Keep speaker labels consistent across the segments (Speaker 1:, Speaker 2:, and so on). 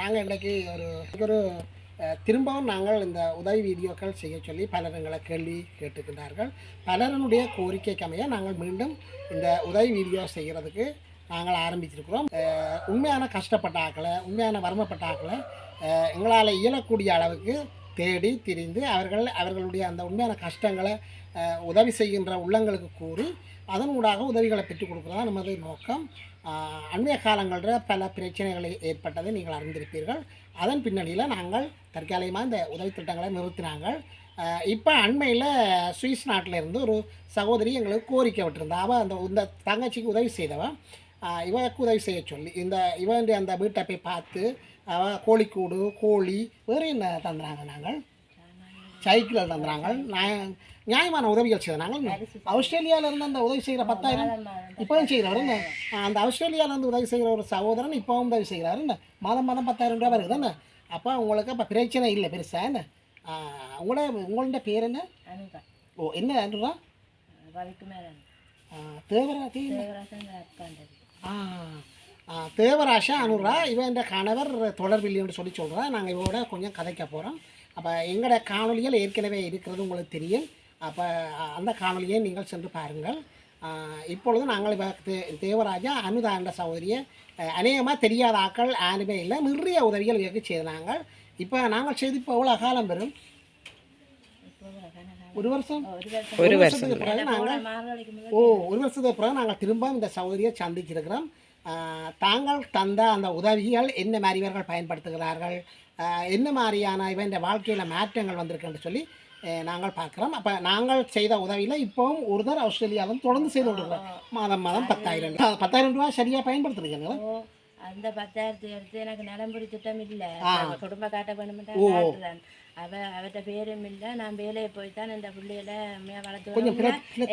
Speaker 1: நாங்கள் இன்றைக்கு ஒரு ஒரு திரும்பவும் நாங்கள் இந்த உதவி வீடியோக்கள் செய்ய சொல்லி பலர் எங்களை கேள்வி கேட்டுக்கின்றார்கள். பலருடைய கோரிக்கைக்கு அமைய நாங்கள் மீண்டும் இந்த உதவி வீடியோ செய்கிறதுக்கு நாங்கள் ஆரம்பிச்சிருக்கிறோம் உண்மையான கஷ்டப்பட்ட ஆக்களை உண்மையான வறுமைப்பட்ட ஆக்களை எங்களால் இயலக்கூடிய அளவுக்கு தேடி திரிந்து அவர்கள் அவர்களுடைய அந்த உண்மையான கஷ்டங்களை உதவி செய்கின்ற உள்ளங்களுக்கு கூறி அதன் ஊடாக உதவிகளை பெற்றுக் கொடுக்குறதா நமது நோக்கம். அண்மைய காலங்களில் பல பிரச்சனைகள் ஏற்பட்டதை நீங்கள் அறிந்திருப்பீர்கள். அதன் பின்னணியில் நாங்கள் தற்காலிகமாக இந்த உதவி திட்டங்களை நிறுத்தினாங்கள் இப்போ அண்மையில் சுவிஸ் நாட்டில் இருந்து ஒரு சகோதரி எங்களுக்கு கோரிக்கை விட்டுருந்தா. அவள் அந்த இந்த தங்கச்சிக்கு உதவி செய்தவன் ஆஹ், இவளுக்கு உதவி செய்ய சொல்லி இந்த இவன் அந்த வீட்டை போய் பார்த்து அவள் கோழிக்கூடு கோழி வேறு என்ன தந்துறாங்க நாங்கள்? சைக்கிள் தந்துறாங்க. நான் நியாயமான உதவிகள் செய்தாங்க ஆஸ்திரேலியாவில் இருந்து அந்த உதவி செய்கிற பத்தாயிரம்? இப்போவும் செய்கிறவர் அந்த ஆஸ்திரேலியாவில் இருந்து உதவி செய்கிற ஒரு சகோதரன் இப்போவும் உதவி செய்கிறாரு என்ன? மாதம் மாதம் பத்தாயிரம் ரூபா வருது என்ன? அப்போ உங்களுக்கு அப்போ பிரச்சனை இல்லை பெருசாக என்ன? உங்களோட உங்களோட பேர் என்ன? ஓ என்ன
Speaker 2: மேலே
Speaker 1: தேவராஜி
Speaker 2: தேவராசன்
Speaker 1: தேவராசா அனுரா இவன் என்ற கணவர் என்று சொல்லி சொல்கிறேன் நாங்கள் இவரோட கொஞ்சம் கதைக்க போகிறோம் அப்போ எங்களோட காணொலிகள் ஏற்கனவே இருக்கிறது உங்களுக்கு தெரியும். அப்போ அந்த காணொலியை நீங்கள் சென்று பாருங்கள். இப்பொழுது நாங்கள் இவ தே- தேவராஜா அனுதா என்ற சகோதரியை அநேகமாக தெரியாத ஆக்கள் யாருமே இல்லை. நிறைய உதவிகள் இவருக்கு செய்தாங்க. இப்போ நாங்கள் செய்து இப்போ எவ்வளோ காலம் பெறும். ஒரு வருஷம்
Speaker 2: ஒரு
Speaker 1: வருஷத்துக்கு பிறகு நாங்கள் ஓ ஒரு வருஷத்துக்கு பிறகு நாங்கள் திரும்ப இந்த சகோதரியை சந்திச்சிருக்கிறோம் தாங்கள் தந்த அந்த உதவிகள் என்ன மாதிரி இவர்கள் பயன்படுத்துகிறார்கள். என்ன மாதிரியான இவன் வாழ்க்கையில் மாற்றங்கள் வந்திருக்குன்னு சொல்லி நாங்கள் பார்க்குறோம் அப்போ நாங்கள் செய்த உதவியில் இப்போவும் ஒருத்தர் ஆஸ்திரேலியாவில் தொடர்ந்து செய்து கொண்டிருக்கிறோம் மாதம் மாதம் பத்தாயிரம் ரூபா. பத்தாயிரம் ரூபா சரியாக பயன்படுத்துறீங்களா
Speaker 2: அந்த பத்தாயிரத்தை எடுத்து எனக்கு நிலம்புரி திட்டம் இல்லை. குடும்ப காட்ட. காட்டுறேன். அவ அவட்ட பேரும் இல்லை. நான் வேலையை போய் தான் இந்த பிள்ளைகளை வளர்த்து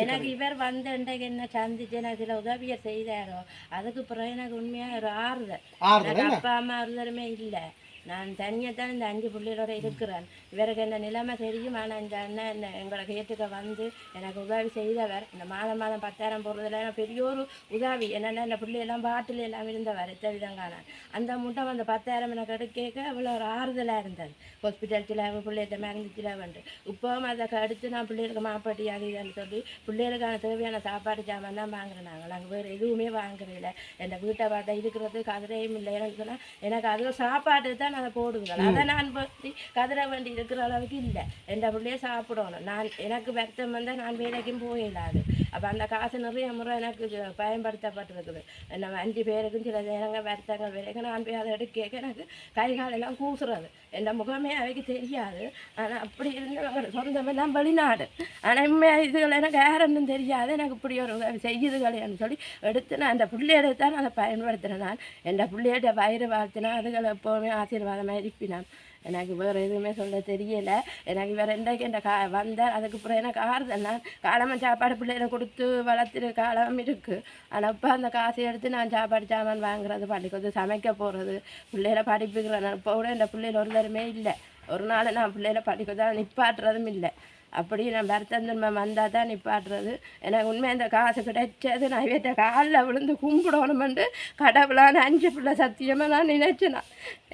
Speaker 2: எனக்கு இவர் வந்து இன்றைக்கு என்ன சந்திச்சு எனக்கு சில உதவியை செய்தாரோ அதுக்கு பிறகு எனக்கு உண்மையா ஒரு ஆறுதல். எனக்கு அப்பா அம்மா ஒருத்தருமே இல்லை. நான் தனியாக தான் இந்த அஞ்சு பிள்ளைகளோட இருக்கிறேன். இவருக்கு என்ன நிலைமை தெரியும் ஆனால் இந்த அண்ணன் என்ன எங்களை கேட்டுக்க வந்து எனக்கு உதவி செய்தவர். இந்த மாதம் மாதம் பத்தாயிரம் போடுறதுல எனக்கு பெரிய ஒரு உதவி. என்னென்னா இந்த பிள்ளையெல்லாம் பாட்டில் எல்லாம் இருந்தவர் எத்த விதங்கான அந்த முட்டை அந்த பத்தாயிரம் எனக்கு எடுக்க இவ்வளோ ஒரு ஆறுதலாக இருந்தது. ஹாஸ்பிட்டல் சிலவு பிள்ளைகிட்ட மருந்து சிலவுண்டு இப்போவும் அதை அடுத்து நான் பிள்ளைகளுக்கு மாப்பாட்டி அது இதுன்னு சொல்லி பிள்ளைகளுக்கான தேவையான சாப்பாடு சாமான் தான் வாங்குறேன் நாங்கள் நாங்கள் வேறு எதுவுமே வாங்குறதில்ல என் வீட்டை பார்த்தா இருக்கிறது கதிரையும் இல்லை. எனக்கு சொன்னால் எனக்கு அதுவும் சாப்பாடு தான் அதை போடுங்கள். அதை நான் பற்றி கதிரை வேண்டி இருக்கிற அளவுக்கு இல்லை. என் பிள்ளைய சாப்பிடணும். நான் எனக்கு வருத்தம் வந்தால் நான் வேலைக்கும் போயிடாது அப்போ அந்த காசு நிறைய முறை எனக்கு பயன்படுத்தப்பட்டிருக்குது. நம்ம அஞ்சு பேருக்கும் சில நேரங்கள் வருத்தங்கள் வரைக்கும் நான் போய் அதை எடுக்க எனக்கு கை காலெல்லாம் கூசுறது. என் முகமே அவைக்கு தெரியாது. ஆனால் அப்படி இருந்தவங்க சொந்தமெல்லாம் வெளிநாடு. ஆனால் உண்மையாக இதுகள் எனக்கு யாருன்னு தெரியாது. எனக்கு இப்படி ஒரு செய்யுதுகளேன்னு சொல்லி எடுத்து நான் அந்த பிள்ளையோட தான் அதை பயன்படுத்துகிறேன் நான். என் பிள்ளையோட வயிறு வாழ்த்தினா அதுகளை எப்போவுமே ஆசீர்வாதமாக இருப்பினான். எனக்கு வேறு எதுவுமே சொல்ல தெரியலை. எனக்கு வேறு இன்றைக்கு இந்த கா வந்தால் அதுக்கு அப்புறம் எனக்கு ஆறுதல் நான் காலமாக சாப்பாடு பிள்ளைகளை கொடுத்து வளர்த்துற காலம் இருக்குது ஆனால் இப்போ அந்த காசை எடுத்து நான் சாப்பாடு சாமான் வாங்குறது பள்ளிக்கூடத்து சமைக்க போகிறது பிள்ளைகளை படிப்புக்கிறேன் இப்போ கூட இந்த பிள்ளைகள் ஒரு தருமே இல்லை. ஒரு நாள் நான் பிள்ளைகளை படிக்க நிப்பாட்டுறதும் இல்லை. அப்படி நான் வருத்தந்தன்மை வந்தால் தான் நிப்பாட்டுறது எனக்கு உண்மை இந்த காசு கிடைச்சது நான் வீட்டை காலில் விழுந்து கும்பிடணுமெண்டு கடவுளான அஞ்சு பிள்ளை சத்தியமாக நான் நினைச்சேன்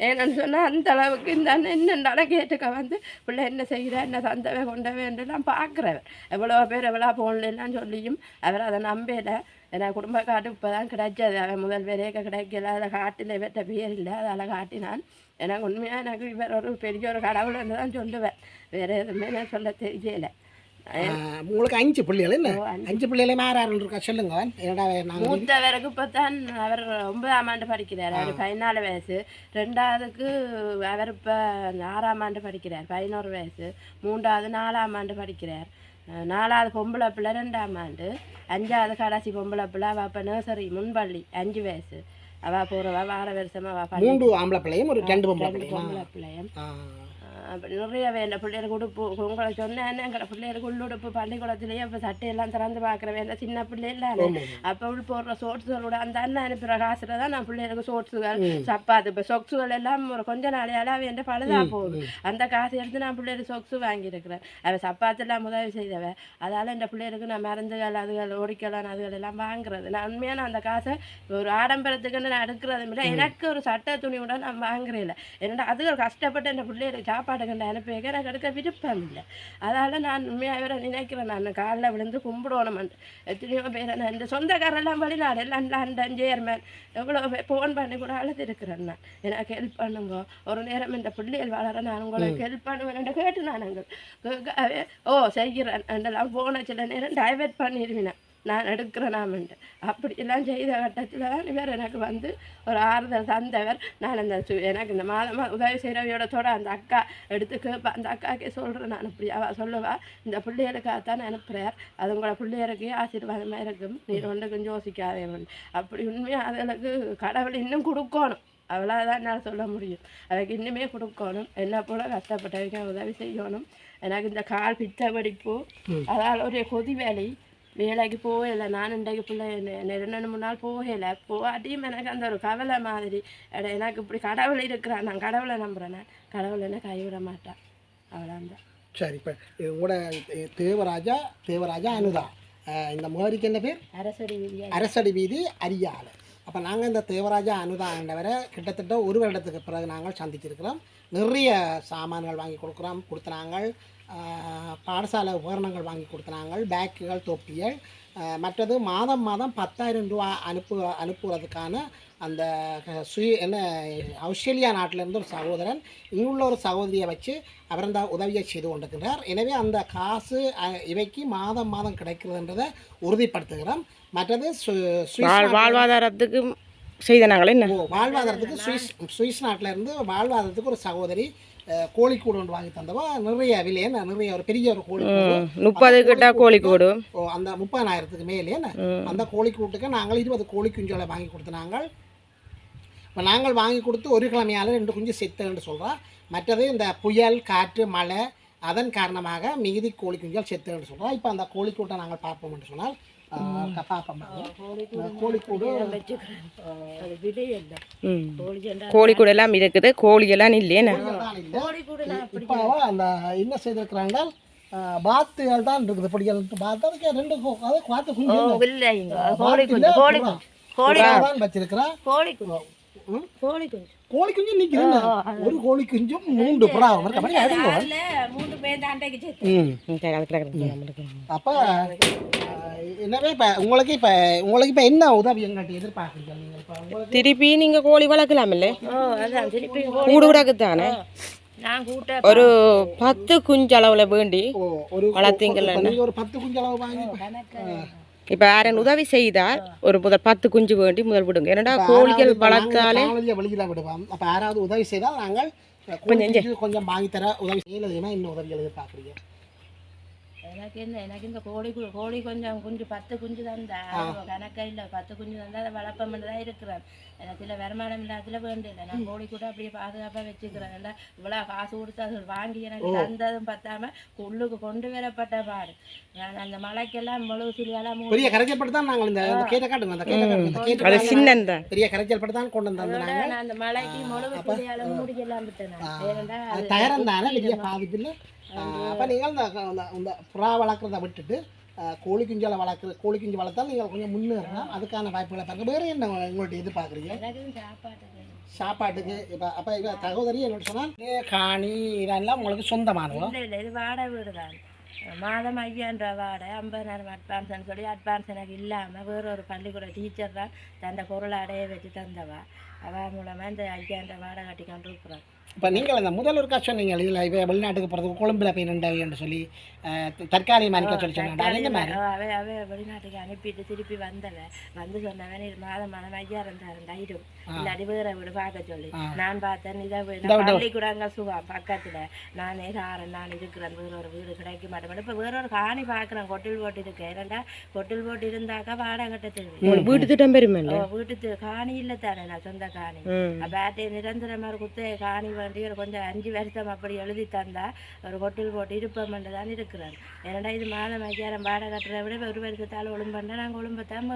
Speaker 2: ஏன்னு சொன்னால் அந்த அளவுக்கு இந்த அண்ணன் என்னென்றாலும் கேட்டுக்க வந்து பிள்ளை என்ன செய்கிறா என்ன தந்தவை கொண்டவைன்றெல்லாம் பார்க்குறவர். எவ்வளோ பேர் எவ்வளோ போகலாம் சொல்லியும் அவர் அதை நம்பலை. எனக்கு குடும்ப காட்டு இப்போ தான் கிடைச்சது. அவன் முதல் பேரேக்க கிடைக்கல. அதை காட்டில் வெட்ட பேர் இல்லை. அதால் காட்டினான். எனக்கு உண்மையாக எனக்கு இவர் ஒரு பெரிய ஒரு கடவுள்னு தான் சொல்லுவேன். வேறு எதுவுமே நான் சொல்ல தெரியல.
Speaker 1: உங்களுக்கு அஞ்சு பிள்ளைகள்
Speaker 2: ஓ, அஞ்சு.
Speaker 1: பிள்ளைகளே யார் இருக்கா? சொல்லுங்க என்னடா
Speaker 2: மூத்தவருக்கு இப்போ தான் அவர் ஒன்பதாம் ஆண்டு படிக்கிறார். அவர் பதினாலு வயசு. ரெண்டாவதுக்கு அவர் இப்போ ஆறாம் ஆண்டு படிக்கிறார். பதினோரு வயசு. மூன்றாவது நாலாம் ஆண்டு படிக்கிறார். நாலாவது பொம்பளை பிள்ளை ரெண்டாம் ஆண்டு. அஞ்சாவது கடைசி பொம்பளை பிள்ளை. அவள் இப்போ நர்சரி முன்பள்ளி அஞ்சு வயசு. அவள் போகிறவா வார வருஷமா அவள் பள்ளி
Speaker 1: மூன்று ஆம்பளை பிள்ளையும் ஒரு ரெண்டு பொம்பளை பிள்ளையும்?
Speaker 2: பிள்ளையும். நிறையவே இந்த பிள்ளைகளுக்கு உடுப்பு உங்களை சொன்னேன் எங்களை பிள்ளைகளுக்கு உள்ளுடுப்பு பள்ளிக்கூடத்துலேயே இப்போ சட்டையெல்லாம் திறந்து பார்க்குறவே இந்த சின்ன பிள்ளை இல்லை அப்போ உள் போடுற சோட்ஸுகளோட அந்த அண்ணன் அனுப்புகிற காசுல தான் நான் பிள்ளைகளுக்கு சோட்ஸுகள் சப்பாத்து இப்போ சொக்ஸுகள் எல்லாம் ஒரு கொஞ்ச நாளையால அவன் என்ற பழுதா போகுது. அந்த காசு எடுத்து நான் பிள்ளைகளுக்கு சொக்ஸு வாங்கியிருக்கிறேன் அவன் சப்பாத்தெல்லாம் உதவி செய்தவன் அதால் இந்த பிள்ளைகளுக்கு நான் மருந்துகள் அதுகள் ஓடிக்கலாம் அதுகள் எல்லாம் வாங்குறது. நான் உண்மையான அந்த காசை ஒரு ஆடம்பரத்துக்குன்னு நான் எடுக்கிறது இல்லை. எனக்கு ஒரு சட்டை துணி கூட நான் வாங்குறேன் இல்லை. என்னடா அதுகள் கஷ்டப்பட்டு இந்த பிள்ளைகளுக்கு சாப்பாடு கண்டு அனுப்பி வைக்க எனக்கு எடுக்க விருப்பம் இல்லை அதால் நான் உண்மையாக வேற நினைக்கிறேன். நான் காலைல விழுந்து கும்பிடணும் எத்தனையோ பேர் நான் இந்த சொந்தக்காரெல்லாம் வெளிநாடு எல்லாம் லண்டன் ஜேர்மன் எவ்வளோ ஃபோன் பண்ணி கூட அழுது இருக்கிறேன் நான். எனக்கு ஹெல்ப் பண்ணுங்க. ஒரு நேரம் இந்த பிள்ளைகள் வளர நான் உங்களுக்கு ஹெல்ப் பண்ணுவேன் கேட்டு நான் ஓ செய்கிறேன் எல்லாம் போன சில நேரம் டைவர்ட் பண்ணிடுவேன் நான் எடுக்கிறேன் நாமன்ட்டு அப்படியெல்லாம் செய்த கட்டத்தில் தான் இவர் எனக்கு வந்து ஒரு ஆறுதல் தந்தவர். நான் அந்த சு- எனக்கு இந்த மாதமாக உதவி செய்கிறவையோட தொட அந்த அக்கா எடுத்து கேட்பேன் அந்த அக்காக்கே சொல்கிறேன் நான் இப்படி அவள் சொல்லுவா. இந்த பிள்ளைகளுக்காகத்தான் அனுப்புகிறார் அது உங்களோட பிள்ளைகளுக்கு ஆசீர்வாதமாக இருக்கும். நீ ஒன்றுக்கும் யோசிக்காதே அப்படி உண்மையாக அதுகளுக்கு கடவுள் இன்னும் கொடுக்கணும். அவ்வளோதான் என்னால் சொல்ல முடியும். அதுக்கு இன்னுமே கொடுக்கணும். என்ன போல் கஷ்டப்பட்டவங்க உதவி செய்யணும். எனக்கு இந்த கால் பித்த வெடிப்பு அதால் ஒரு கொதி வேலை. வேலைக்கு போகல நான் இன்றைக்கு பிள்ளை நெ- ரெண்டு மூணு நாள் போகல போகாட்டியும் எனக்கு அந்த ஒரு கவலை மாதிரி எனக்கு இப்படி கடவுள் இருக்கிறான் நான் கடவுளை நம்புகிறேன் நான் கடவுள் என்ன கைவிட மாட்டான் அவ்வளோதான்
Speaker 1: சரி இப்போ உங்களோட தேவராஜா தேவராஜா அனுதா இந்த முகவரிக்கு என்ன பேர்
Speaker 2: அரசடி வீதியா
Speaker 1: அரசடி வீதி அரியாலை அப்போ நாங்கள் இந்த தேவராஜா அனுதா ஆண்டவரை கிட்டத்தட்ட ஒரு வருடத்துக்கு பிறகு நாங்கள் சந்திச்சிருக்கிறோம் நிறைய சாமான்கள் வாங்கி கொடுக்குறோம் கொடுத்தனாங்கள் பாடசாலை உபகரணங்கள் வாங்கி கொடுத்தனாங்கள் பேக்குகள் தொப்பிகள் மற்றது மாதம் மாதம் பத்தாயிரம் ரூபா அனுப்பு அனுப்புவதற்கான அந்த சுய என்ன ஆஸ்திரேலியா நாட்டிலேருந்து ஒரு சகோதரன் இங்குள்ள ஒரு சகோதரியை வச்சு அவர் அந்த உதவியை செய்து கொண்டிருக்கிறார். எனவே அந்த காசு இவைக்கு மாதம் மாதம் கிடைக்கிறதுன்றதை உறுதிப்படுத்துகிறோம். மற்றது
Speaker 3: வாழ்வாதாரத்துக்கு செய்த நாங்களே
Speaker 1: வாழ்வாதாரத்துக்கு சுவிஸ் சுவிஸ் நாட்டில் இருந்து வாழ்வாதாரத்துக்கு ஒரு சகோதரி கோழிக்கூடு ஒன்று வாங்கி தந்தவா? நிறைய விலையே நிறைய ஒரு பெரிய ஒரு கோழிக்கூடு.
Speaker 3: முப்பது கிட்ட கோழி கூடு
Speaker 1: ஓ அந்த முப்பதாயிரத்துக்கு மேலே என்ன? அந்த கோழிக்கூட்டுக்கு நாங்கள் இருபது கோழி குஞ்சுகளை வாங்கி கொடுத்தனாங்கள் இப்போ நாங்கள் வாங்கி கொடுத்து ஒரு கிழமையால் ரெண்டு குஞ்சு செத்துன்னு சொல்கிறோம் மற்றது இந்த புயல் காற்று மழை அதன் காரணமாக மிகுதி கோழி குஞ்சுகள் செத்துன்னு சொல்கிறோம் இப்போ அந்த கோழிக்கூட்டை நாங்கள் பார்ப்போம் என்று சொன்னால் கோழிக்கூடு
Speaker 2: இல்லை
Speaker 3: எல்லாம் இருக்குது கோழி எல்லாம்
Speaker 1: இல்லை
Speaker 2: அப்படி
Speaker 1: அந்த என்ன செய்திருக்கிறாங்க பாத்துகள் தான் இருக்குது படிகள் பாத்து அதுக்கு ரெண்டு கோ- அது குஞ்சு
Speaker 2: இல்லைங்க கோழி குஞ்சு கோழி குஞ்சு கோழி
Speaker 1: தான் வச்சிருக்கிறேன்
Speaker 2: கோழி குஞ்சு
Speaker 1: ம்?
Speaker 2: கோழி குஞ்சு
Speaker 1: கோழி குஞ்சு நிற்குது ஒரு கோழி குஞ்சும் மூன்று புறா இருக்க மாதிரி அடிங்க
Speaker 2: அதுல மூணு பேர் தாண்டைக்கு சேர்த்து
Speaker 1: ம் அப்போ என்னவே இப்போ உங்களுக்கு இப்போ உங்களுக்கு இப்போ என்ன உதவி எங்கள்கிட்ட எதிர்பார்க்குறீங்க நீங்கள் இப்போ
Speaker 3: திருப்பி நீங்க கோழி
Speaker 2: அதான் திருப்பி
Speaker 3: கூடு கிடக்குதானே
Speaker 2: நான் கூட்ட
Speaker 3: ஒரு பத்து குஞ்சு அளவுல வேண்டி
Speaker 1: ஓ ஒரு
Speaker 3: வளர்த்தீங்கல்ல
Speaker 1: இப்போ நீங்கள் ஒரு பத்து குஞ்சு அளவு வாங்கி
Speaker 3: இப்ப யாரன் உதவி செய்தால் ஒரு முதல் பத்து குஞ்சு வேண்டி முதல் விடுங்க. ஏன்னா கோழிகள் வளர்த்தாலே?
Speaker 1: வெளியில் விடுவோம். அப்போ யாராவது உதவி செய்தால் நாங்கள் கோழி குஞ்சு கொஞ்சம் வாங்கி தர உதவி செய்யலைன்னா இன்னும் உதவிகள் எதிர்பார்க்குறீங்க?
Speaker 2: எனக்கு என்ன எனக்கு இந்த கோழி கோழி கொஞ்சம் குஞ்சு பத்து குஞ்சு தந்தா. கணக்கா இல்லை பத்து குஞ்சு தந்தா அதை வளர்ப்பம் தான் இருக்கிறேன் எனக்கு இல்லை வருமானம் இல்லாததுல வேண்டியது. நான் கோழி கூட அப்படியே பாதுகாப்பாக வச்சுக்கிறேன். ஏன்னா இவ்வளோ காசு கொடுத்து அது வாங்கி எனக்கு தந்ததும் பத்தாம உள்ளுக்கு கொண்டு வரப்பட்ட பாடு. நான் அந்த மலைக்கெல்லாம் முழு சிலியெல்லாம்
Speaker 1: பெரிய கரைச்சல் பட்டு தான் நாங்கள் இந்த கேட்டை காட்டுங்க அந்த கேட்டை பெரிய கரைச்சல் பட்டு தான் கொண்டு வந்தாங்க
Speaker 2: நான் அந்த மலைக்கு முழு சிலியால முடியெல்லாம் விட்டேன்
Speaker 1: தயாரம் தானே பெரிய பாதிப்பு இல்லை அப்போ நீங்கள் இந்த இந்த- புறா வளர்க்குறத விட்டுட்டு கோழி குஞ்சால வளர்க்குற கோழி குஞ்சு வளர்த்தா நீங்கள் கொஞ்சம் முன்னேறலாம். அதுக்கான வாய்ப்புகளை பாருங்க. வேறு என்ன உங்கள்கிட்ட எதிர்பார்க்குறீங்க?
Speaker 2: சாப்பாட்டுக்கு.
Speaker 1: சாப்பாட்டுக்கு. இப்போ அப்போ இப்போ சகோதரி என்ன சொன்னால் காணி இதெல்லாம் உங்களுக்கு சொந்தமானவோ
Speaker 2: இல்லை இல்லை இது வாடகை வீடு தான். மாதம் ரூபா வாடகை ஐம்பதாயிரம் அட்வான்ஸ்னு சொல்லி அட்வான்ஸ் எனக்கு இல்லாமல் வேற ஒரு பள்ளிக்கூட டீச்சர் தான் தந்த பொருளை அடைய வச்சு தந்தவா. அவ மூலமாக இந்த ரூபா வாடகை கட்டி கொண்டு இருக்கிறான்.
Speaker 1: இப்போ நீங்கள் இந்த முதல் ஒரு சொன்னீங்க இதில் இப்போ வெளிநாட்டுக்கு போகிறதுக்கு கொழும்புல போய் நின்றவை சொல்லி தற்காலிகமாக நிற்க சொல்லி சொன்னாங்க அது மாதிரி?
Speaker 2: அவ அவ வெளிநாட்டுக்கு அனுப்பிட்டு திருப்பி வந்தவ வந்து சொன்னவன் மாதம் மாதம் ஐயாயிரம் தைரும் இல்லாட்டி வேற வீடு பார்க்க சொல்லி. நான் பார்த்தேன் இதை பள்ளிக்கூடங்க சுகம் பக்கத்துல. நானே சாரன் நான் இருக்கிறேன். வேற ஒரு வீடு கிடைக்க மாட்டேன். இப்போ வேற ஒரு காணி பார்க்குறேன் கொட்டில் போட்டு இருக்கேன் ஏன்னா கொட்டில் போட்டு இருந்தாக்கா வாடகை கட்ட தெரியும்
Speaker 3: வீட்டு திட்டம் பெருமைல்ல
Speaker 2: வீட்டுக்கு காணி இல்லை தானே நான் சொந்த காணி. பேட்டை நிரந்தரமாக குத்த காணி வேண்டி ஒரு கொஞ்சம் அஞ்சு வருஷம் அப்படி எழுதி தந்தா ஒரு கொட்டில் போட்டு இருப்போம்னு தான் இருக்கிறேன் ஏன்னா இது மாதம் ஐயாயிரம் வாடகை கட்டுறத விட ஒரு வருஷத்தால் ஒழும்பண்டா நாங்கள் ஒழும்பத்தான்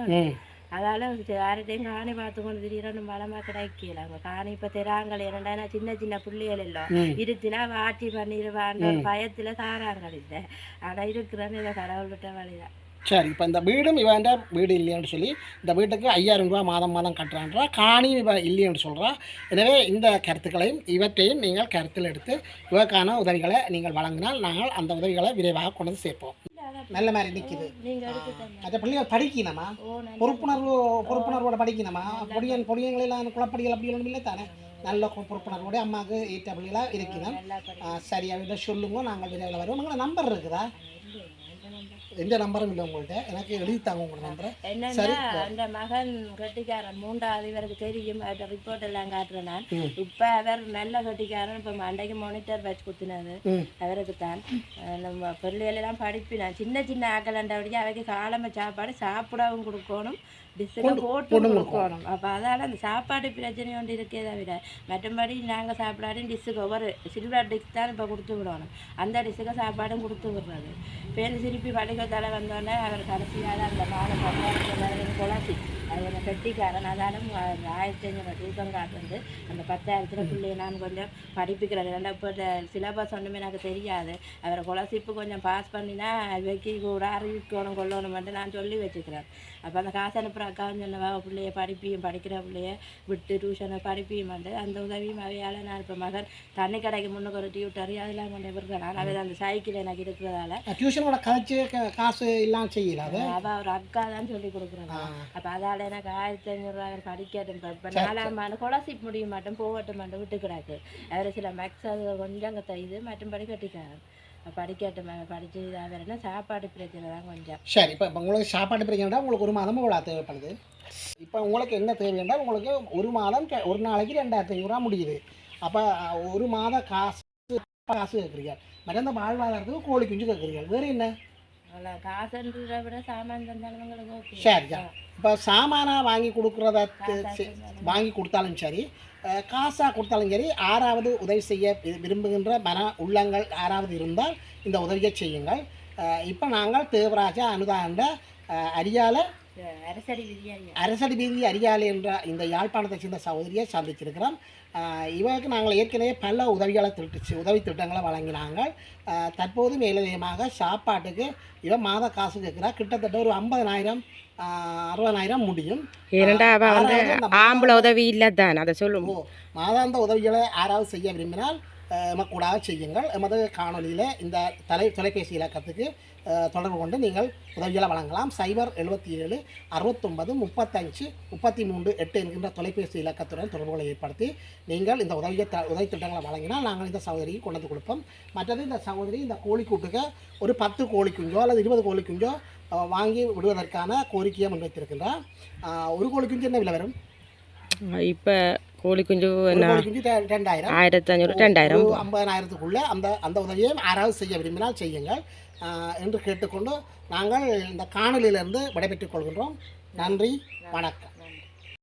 Speaker 2: அதால யார்கிட்டையும் காணி பார்த்து கொண்டு திடீர்னு பலமா கிடைக்கல அவங்க காணி இப்போ தெராங்களே ஏன்னா சின்ன சின்ன பிள்ளைகள் எல்லாம். இருத்தினா வாட்டி பண்ணிடுவான்ற பயத்துல தாராங்கள் இல்லை. ஆனா இருக்கிறேன்னு இதை கடவுள் விட்ட வழிதான்.
Speaker 1: சரி இப்போ இந்த வீடும் இவன் வீடு இல்லைன்னு சொல்லி இந்த வீட்டுக்கு ஐயாயிரம் ரூபாய் மாதம் மாதம் கட்டுறான்றா காணியும் இவ இல்லைன்னு சொல்கிறா எனவே இந்த கருத்துக்களையும் இவற்றையும் நீங்கள் கருத்தில் எடுத்து இவக்கான உதவிகளை நீங்கள் வழங்கினால் நாங்கள் அந்த உதவிகளை விரைவாக கொண்டு வந்து சேர்ப்போம். நல்ல மாதிரி நிற்கிது மற்ற பிள்ளைகள் படிக்கணுமா? பொறுப்புணர்வு பொறுப்புணர்வோட படிக்கணுமா? பொடியன் பொடியங்களெல்லாம் குழப்படிகள் அப்படி ஒன்றும் இல்லை தானே நல்ல பொறுப்புணர்வோட அம்மாவுக்கு ஈட்ட பிள்ளைகளாக இருக்கணும்.
Speaker 2: நல்லா படி
Speaker 1: ஆ, சரி அவர்கிட்ட சொல்லுங்க. நாங்கள் விரைவில் வருவோம். உங்களோட நம்பர் இருக்குதா. எந்த நம்பரும் இல்லை உங்கள்கிட்ட. எனக்கு எழுதி தாங்க உங்களோட நம்பரை.
Speaker 2: என்னன்னா அந்த மகன் கட்டிக்காரன் மூன்றாவது இவருக்கு தெரியும். அவர்கிட்ட ரிப்போர்ட் எல்லாம் காட்டுறேன் நான். இப்ப அவர் நல்ல கட்டிக்காரன். இப்ப அன்றைக்கு மானிட்டர் வச்சு குத்தினது அவருக்கு தான். நம்ம பிள்ளைகள் எல்லாம் படிப்பினான். சின்ன சின்ன ஆக்கலண்டபடியே அவைக்கு காலமை சாப்பாடு சாப்பிடவும் கொடுக்கணும். டிஸ்ஸுக்கு போட்டு கொடுக்கணும். அப்போ அதால அந்த சாப்பாடு பிரச்சனை ஒன்று இருக்கே தவிர மற்றபடி நாங்கள் சாப்பிடாட்டி டிஷ்ஷுக்கு ஒவ்வொரு சில்வர் டிஷ் தான் இப்போ கொடுத்து விடணும். அந்த டிஷ்ஷுக்கு சாப்பாடும் கொடுத்து விடுறது. பேர் திருப்பி பள்ளிக்கூடத்தால் வந்தோடனே அவர் கடைசியால் அந்த மாலை பத்தாயிரத்தி குழந்தை அது ஒரு கெட்டிக்காரன். அதாலும் ஆயிரத்தி ஐநூறு தூக்கம் காட்டுறது. அந்த பத்தாயிரத்தில் பிள்ளைய நான் கொஞ்சம் படிப்பிக்கிறேன் ரெண்டா இப்போ சிலபஸ் ஒன்றுமே எனக்கு தெரியாது. அவரை கொலசிப்பு கொஞ்சம் பாஸ் பண்ணினா வைக்க கூட அறிவிக்கணும் கொள்ளணுமென்ட்டு நான் சொல்லி வச்சுக்கிறேன். அப்போ அந்த காசு அனுப்புகிற அக்காவும் சொன்னவா பிள்ளைய படிப்பியும் படிக்கிற பிள்ளைய விட்டு டியூஷனை படிப்பியும் வந்து அந்த உதவியும் அவையால் நான் இப்போ மகன் தண்ணி கடைக்கு முன்னுக்கு ஒரு டியூட்டர் அதெல்லாம் கொண்டு இருக்கேன் நான் அவை அந்த சைக்கிள் எனக்கு இருக்கிறதால.
Speaker 1: டியூஷனோட கழிச்சு க- காசு இல்லாமல் செய்யல
Speaker 2: அவள் ஒரு அக்கா தான் சொல்லி கொடுக்குறேன் அப்போ அதால் எனக்கு ஆயிரத்தி ஐநூறுரூவா படிக்கட்டும் இப்போ நாலாம் ஆண்டு கொலசிப் முடிய மாட்டோம் போகட்டும் மாட்டோம் விட்டு கிடக்கு அவர் சில மேக்ஸ் அது கொஞ்சம் இது மற்றும்படி கட்டிக்காரன் படிக்கட்டும் படித்து இதாக வேறுனா சாப்பாடு பிரச்சனை தான் கொஞ்சம்.
Speaker 1: சரி இப்போ உங்களுக்கு சாப்பாடு பிரச்சனை உங்களுக்கு ஒரு மாதமும் இவ்வளோ தேவைப்படுது. இப்போ உங்களுக்கு என்ன தேவைன்னா உங்களுக்கு ஒரு மாதம் ஒரு நாளைக்கு ரெண்டாயிரத்தி ஐநூறுரூவா முடியுது. அப்போ ஒரு மாத காசு காசு கேட்குறீங்க. மற்ற வாழ்வாதாரத்துக்கு கோழி குஞ்சு கேட்குறீங்க. வேறு என்ன? சரி இப்போ சாமானாக வாங்கி கொடுக்குறத வாங்கி கொடுத்தாலும் சரி அஹ், காசா கொடுத்தாலும் சரி ஆறாவது உதவி செய்ய விரும்புகின்ற மன உள்ளங்கள் யாராவது இருந்தால் இந்த உதவியை செய்யுங்கள் இப்போ நாங்கள் தேவராஜா அனுதாண்ட அரியால
Speaker 2: அரசடி
Speaker 1: அரசடி வீதி அரியாலை என்ற இந்த யாழ்ப்பாணத்தை சேர்ந்த சகோதரியை சந்திச்சிருக்கிறோம் இவருக்கு நாங்கள் ஏற்கனவே பல உதவிகளை திட்டு உதவி திட்டங்களை வழங்கினாங்க. தற்போது மேலதிகமாக சாப்பாட்டுக்கு இவன் மாத காசு கேட்குறா. கிட்டத்தட்ட ஒரு ஐம்பதனாயிரம் அறுபதனாயிரம் முடியும்.
Speaker 3: வந்து
Speaker 1: அந்த
Speaker 3: ஆம்பளை உதவி இல்லை தான் அதை சொல்லும்.
Speaker 1: ஓ மாதாந்த உதவிகளை யாராவது செய்ய விரும்பினால் எமக்கூடாக செய்யுங்கள். எமது காணொலியில் இந்த தலை தொலைபேசி இலக்கத்துக்கு தொடர்பு கொண்டு நீங்கள் உதவிகளை வழங்கலாம். சைபர் எழுபத்தி ஏழு அறுபத்தொன்பது முப்பத்தஞ்சு முப்பத்தி மூன்று எட்டு என்கின்ற தொலைபேசி இலக்கத்துடன் தொடர்புகளை ஏற்படுத்தி நீங்கள் இந்த உதவியை த உதவி திட்டங்களை வழங்கினால் நாங்கள் இந்த சகோதரிக்கு கொண்டு வந்து கொடுப்போம். மற்றது இந்த சகோதரி இந்த கோழி கூட்டுக்கு ஒரு பத்து கோழி குஞ்சோ அல்லது இருபது கோழி குஞ்சோ வாங்கி விடுவதற்கான கோரிக்கையை முன்வைத்திருக்கின்றார். ஒரு கோழி குஞ்சு என்ன விலை வரும்?
Speaker 3: இப்போ கோழி குஞ்சு என்ன
Speaker 1: ரெண்டாயிரம்
Speaker 3: ஆயிரத்தி அஞ்சூறு ரெண்டாயிரம்
Speaker 1: ஒரு ஐம்பதாயிரத்துக்குள்ள அந்த அந்த உதவியை யாராவது செய்ய விரும்பினால் செய்யுங்கள் என்று கேட்டுக்கொண்டு நாங்கள் இந்த காணொலியிலிருந்து விடைபெற்றுக் கொள்கின்றோம் நன்றி வணக்கம்